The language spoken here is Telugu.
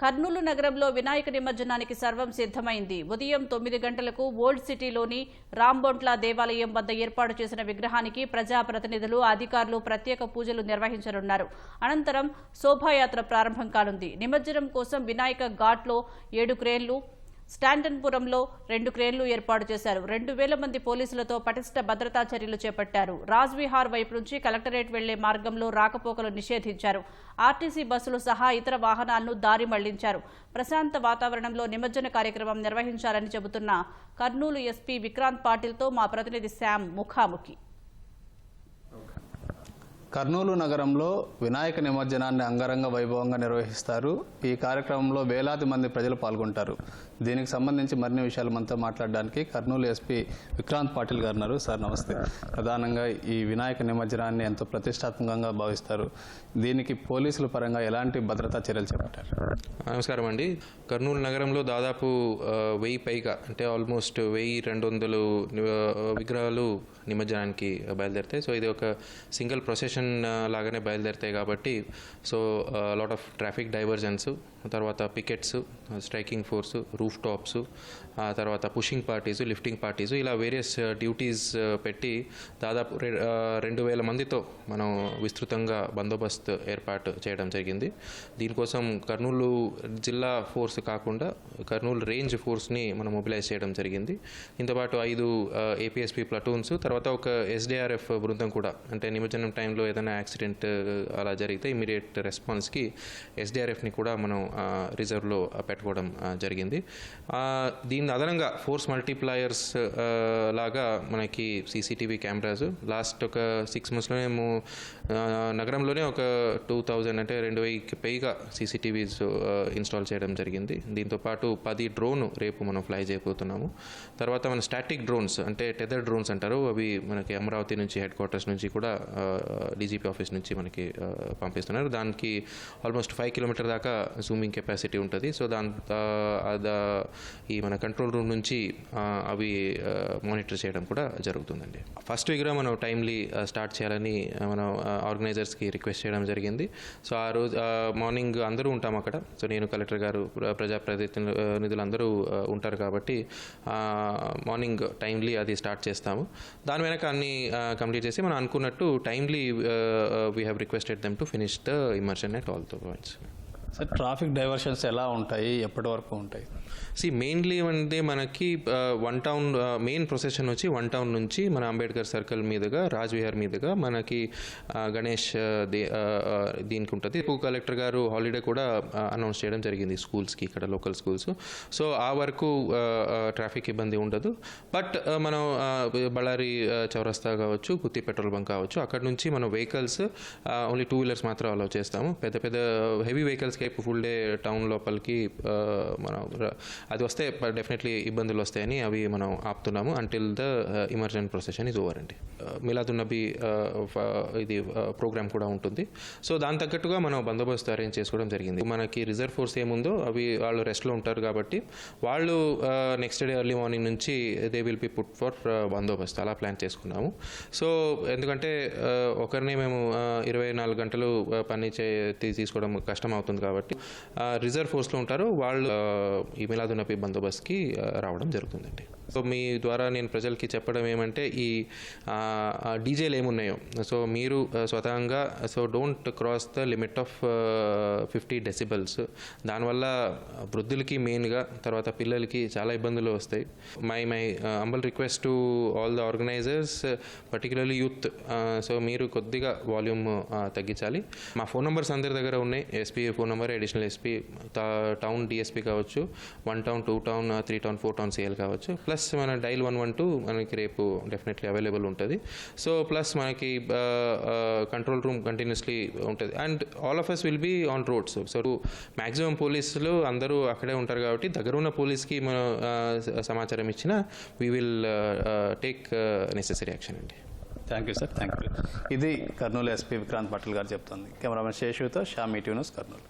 కర్నూలు నగరంలో వినాయక నిమజ్జనానికి సర్వం సిద్ధమైంది. ఉదయం తొమ్మిది గంటలకు ఓల్డ్ సిటీలోని రాంబొంట్ల దేవాలయం వద్ద ఏర్పాటు చేసిన విగ్రహానికి ప్రజాప్రతినిధులు అధికారులు ప్రత్యేక పూజలు నిర్వహించనున్నారు. అనంతరం శోభాయాత్ర ప్రారంభం కానుంది. నిమజ్జనం కోసం వినాయక ఘాట్లో ఏడు క్రేన్లు స్టాంటన్పురంలో రెండు క్రేన్లు ఏర్పాటు చేశారు. రెండు వేల మంది పోలీసులతో పటిష్ట భద్రతా చర్యలు చేపట్టారు. రాజ్ విహార్ వైపు నుంచి కలెక్టరేట్ వెళ్ళే మార్గంలో రాకపోకలు నిషేధించారు. ఆర్టీసీ బస్సులు సహా ఇతర వాహనాలను దారి మళ్ళించారు. ప్రశాంత వాతావరణంలో నిమజ్జన కార్యక్రమం నిర్వహించాలని చెబుతున్న కర్నూలు ఎస్పీ విక్రాంత్ పాటిల్తో మా ప్రతినిధి శామ్ ముఖాముఖి. కర్నూలు నగరంలో వినాయక నిమజ్జనాన్ని అంగరంగ వైభవంగా నిర్వహిస్తారు. ఈ కార్యక్రమంలో వేలాది మంది ప్రజలు పాల్గొంటారు. దీనికి సంబంధించి మరిన్ని విషయాలు మనతో మాట్లాడడానికి కర్నూలు ఎస్పీ విక్రాంత్ పాటిల్ గారు ఉన్నారు. సార్ నమస్తే. ప్రధానంగా ఈ వినాయక నిమజ్జనాన్ని ఎంతో ప్రతిష్టాత్మకంగా భావిస్తారు. దీనికి పోలీసుల పరంగా ఎలాంటి భద్రతా చర్యలు చేపట్టారు? నమస్కారం అండి. కర్నూలు నగరంలో దాదాపు వెయ్యి పైగా అంటే ఆల్మోస్ట్ వెయ్యి రెండు వందలు విగ్రహాలు నిమజ్జనానికి బయలుదేరుతాయి. సో ఇది ఒక సింగిల్ ప్రొసెషన్ లాగానే బయలుదేరుతాయి కాబట్టి. So lot of traffic diversions తర్వాత pickets striking force roof tops ఆ తర్వాత పుషింగ్ పార్టీస్ లిఫ్టింగ్ పార్టీస్ ఇలా వేరియస్ డ్యూటీస్ పెట్టి దాదాపు రెండు వేల మందితో మనం విస్తృతంగా బందోబస్తు ఏర్పాటు చేయడం జరిగింది. దీనికోసం కర్నూలు జిల్లా ఫోర్స్ కాకుండా కర్నూలు రేంజ్ ఫోర్స్ని మనం మొబిలైజ్ చేయడం జరిగింది. ఇంతపాటు ఐదు ఏపీఎస్పీ ప్లటూన్స్ తర్వాత ఒక ఎస్డిఆర్ఎఫ్ బృందం కూడా అంటే నిమజ్జనం టైంలో ఏదైనా యాక్సిడెంట్ అలా జరిగితే ఇమీడియట్ రెస్పాన్స్కి ఎస్డిఆర్ఎఫ్ని కూడా మనం రిజర్వ్లో పెట్టుకోవడం జరిగింది. దీని అదనంగా ఫోర్స్ మల్టీప్లయర్స్ లాగా మనకి సీసీటీవీ కెమెరాస్ లాస్ట్ ఒక సిక్స్ మంత్స్లోనే మేము నగరంలోనే ఒక టూ థౌజండ్ అంటే రెండు వెయ్యికి పైగా సీసీటీవీస్ ఇన్స్టాల్ చేయడం జరిగింది. దీంతో పాటు పది డ్రోన్ రేపు మనం ఫ్లై చేయబోతున్నాము. తర్వాత మన స్టాటిక్ డ్రోన్స్ అంటే టెదర్ డ్రోన్స్ అంటారు. అవి మనకి అమరావతి నుంచి హెడ్ క్వార్టర్స్ నుంచి కూడా డీజీపీ ఆఫీస్ నుంచి మనకి పంపిస్తున్నారు. దానికి ఆల్మోస్ట్ ఫైవ్ కిలోమీటర్ దాకా జూమింగ్ కెపాసిటీ ఉంటుంది. సో దాని ఈ మన కంట్రోల్ రూమ్ నుంచి అవి మానిటర్ చేయడం కూడా జరుగుతుందండి. ఫస్ట్ విగ్రహం మనం టైమ్లీ స్టార్ట్ చేయాలని మనం ఆర్గనైజర్స్కి రిక్వెస్ట్ చేయడం జరిగింది. సో ఆ రోజు మార్నింగ్ అందరూ ఉంటాం అక్కడ. సో నేను కలెక్టర్ గారు ప్ర- ప్రజాప్రతినిధులు అందరూ ఉంటారు కాబట్టి మార్నింగ్ టైమ్లీ అది స్టార్ట్ చేస్తాము. దాని వెనక అన్ని కంప్లీట్ చేసి మనం అనుకున్నట్టు timely Uh, we have requested them to finish the immersion at all the points. Sir traffic diversions ఎలా ఉంటాయి? ఎప్పటి వరకు ఉంటాయి? సి మెయిన్లీ అంటే మనకి వన్ టౌన్ మెయిన్ ప్రొసెషన్ వచ్చి వన్ టౌన్ నుంచి మన అంబేద్కర్ సర్కిల్ మీదుగా రాజ్విహార్ మీదుగా మనకి గణేష్ దీనికి ఉంటుంది. కలెక్టర్ గారు హాలిడే కూడా అనౌన్స్ చేయడం జరిగింది స్కూల్స్కి ఇక్కడ లోకల్ స్కూల్స్. సో ఆ వరకు ట్రాఫిక్ ఇబ్బంది ఉండదు. బట్ మనం ఆ, బళ్ళారి చౌరస్తా కావచ్చు గుత్తి పెట్రోల్ బంక్ కావచ్చు అక్కడ నుంచి మనం వెహికల్స్ ఓన్లీ టూ వీలర్స్ మాత్రం అలౌ చేస్తాము. పెద్ద పెద్ద heavy vehicles escape full day town లోపలికి మనం అది వస్తే డెఫినెట్లీ ఇబ్బందులు వస్తాయని అవి మనం ఆపుతున్నాము until the emergent procession is over అండి. మిలాదున్నబి ఇది ప్రోగ్రామ్ కూడా ఉంటుంది. సో దాని తగ్గట్టుగా మనం బందోబస్తు అరేంజ్ చేసుకోవడం జరిగింది. మనకి రిజర్వ్ ఫోర్స్ ఏముందో అవి వాళ్ళు రెస్ట్లో ఉంటారు కాబట్టి వాళ్ళు నెక్స్ట్ డే ఎర్లీ మార్నింగ్ నుంచి they will be put for bandobast. అలా ప్లాన్ చేసుకున్నాము. సో ఎందుకంటే ఒకరిని మేము ఇరవై నాలుగు గంటలు పని చే తీసుకోవడం కష్టం అవుతుంది కాబట్టి రిజర్వ్ ఫోర్స్లో ఉంటారు. వాళ్ళు ఈ మిలాదునబీ బందోబస్తుకి ఆ, రావడం జరుగుతుందండి. సో మీ ద్వారా నేను ప్రజలకి చెప్పడం ఏమంటే ఈ డీజేలు ఏమున్నాయో. సో మీరు స్వతహంగా so don't cross the limit of fifty decibels. దానివల్ల వృద్ధులకి మెయిన్గా తర్వాత పిల్లలకి చాలా ఇబ్బందులు వస్తాయి. My my humble request to all the organizers particularly youth so మీరు కొద్దిగా వాల్యూమ్ తగ్గించాలి. మా ఫోన్ నెంబర్స్ అందరి దగ్గర ఉన్నాయి. SP phone number additional SP town DSP కావచ్చు. One town two town three town four town CL కావచ్చు. ప్లస్ మన డైల్ వన్ వన్ టూ మనకి రేపు డెఫినెట్లీ అవైలబుల్ ఉంటుంది. సో ప్లస్ మనకి కంట్రోల్ రూమ్ కంటిన్యూస్లీ ఉంటుంది. And all of us will be on roads. So maximum పోలీసులు అందరూ అక్కడే ఉంటారు కాబట్టి దగ్గర ఉన్న పోలీస్కి మనం సమాచారం ఇచ్చిన we will take necessary action అండి. Thank you sir thank you ఇది కర్నూలు ఎస్పీ విక్రాంత్ పాటిల్ గారు చెప్తుంది. కెమెరామెన్ శేషుతో షా మీటివ్ కర్నూలు.